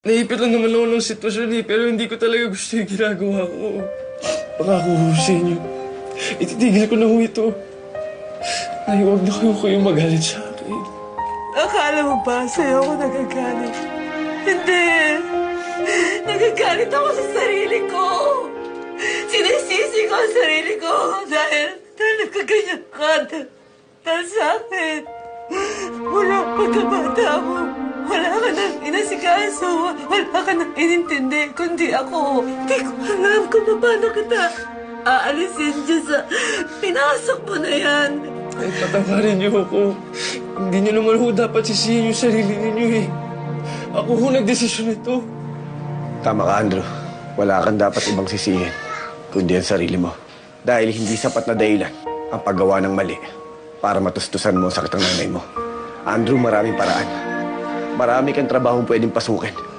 Naipit lang naman ako ng sitwasyon eh, pero hindi ko talaga gusto yung ginagawa ko. Pangako ko sa inyo, ititigil ko na ho ito. Nay, huwag na kayo kayo magalit sa akin. Akala mo ba sa'yo ako nagagalit? Hindi. Nagagalit ako sa sarili ko. Sinisisi ko ang sarili ko dahil, dahil nagkaganyan ka. Dahil, sa akin. Wala pagkabata mo. Inasikaso. Wala ka nang inintindi. Kundi ako. Hindi ko alam kung paano kita aalisin dyan sa pinasok mo na yan. Ay, patawarin niyo ako. Hindi niyo naman ho dapat sisihin yung sarili ninyo eh. Ako ho nagdesisyon ito. Tama ka, Andrew. Wala kang dapat ibang sisihin, kundi ang sarili mo. Dahil hindi sapat na dahilan ang paggawa ng mali para matustusan mo ang sakit ng nanay mo. Andrew, maraming paraan. Marami kang trabahong pwedeng pasukin.